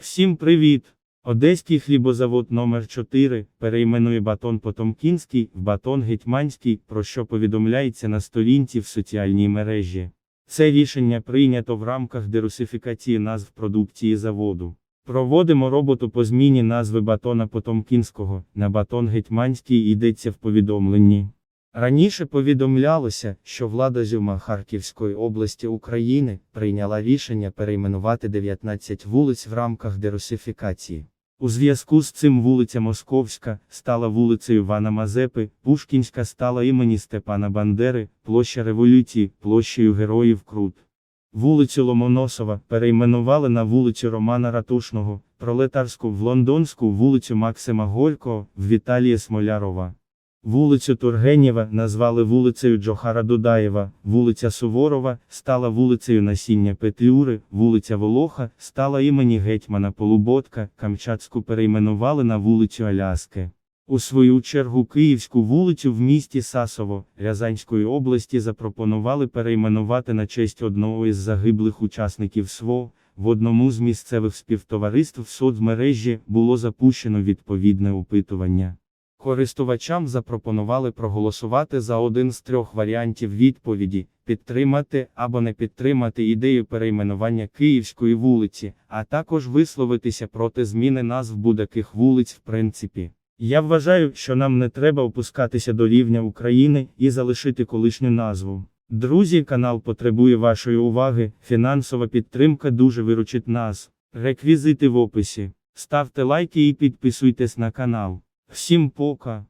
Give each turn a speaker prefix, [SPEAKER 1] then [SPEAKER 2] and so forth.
[SPEAKER 1] Всім привіт! Одеський хлібозавод номер 4 перейменує батон Потомкінський в батон Гетьманський, про що повідомляється на сторінці в соціальній мережі. Це рішення прийнято в рамках дерусифікації назв продукції заводу. Проводимо роботу по зміні назви батона Потомкінського на батон Гетьманський йдеться в повідомленні. Раніше повідомлялося, що влада Зюма Харківської області України прийняла рішення перейменувати 19 вулиць в рамках дерусифікації. У зв'язку з цим вулиця Московська стала вулицею Івана Мазепи, Пушкінська стала імені Степана Бандери, площа Революції, площею Героїв Крут. Вулицю Ломоносова перейменували на вулицю Романа Ратушного, Пролетарську в Лондонську вулицю Максима Горького, в Віталія Смолярова. Вулицю Тургенєва назвали вулицею Джохара Дудаєва, вулиця Суворова стала вулицею Насіння Петлюри, вулиця Волоха стала імені гетьмана Полуботка, Камчатську перейменували на вулицю Аляски. У свою чергу Київську вулицю в місті Сасово, Рязанської області запропонували перейменувати на честь одного із загиблих учасників СВО. В одному з місцевих співтовариств в соцмережі було запущено відповідне опитування. Користувачам запропонували проголосувати за один з трьох варіантів відповіді, підтримати або не підтримати ідею перейменування Київської вулиці, а також висловитися проти зміни назв будь-яких вулиць в принципі. Я вважаю, що нам не треба опускатися до рівня України і залишити колишню назву. Друзі, канал потребує вашої уваги, фінансова підтримка дуже виручить нас. Реквізити в описі. Ставте лайки і підписуйтесь на канал. Всім пока.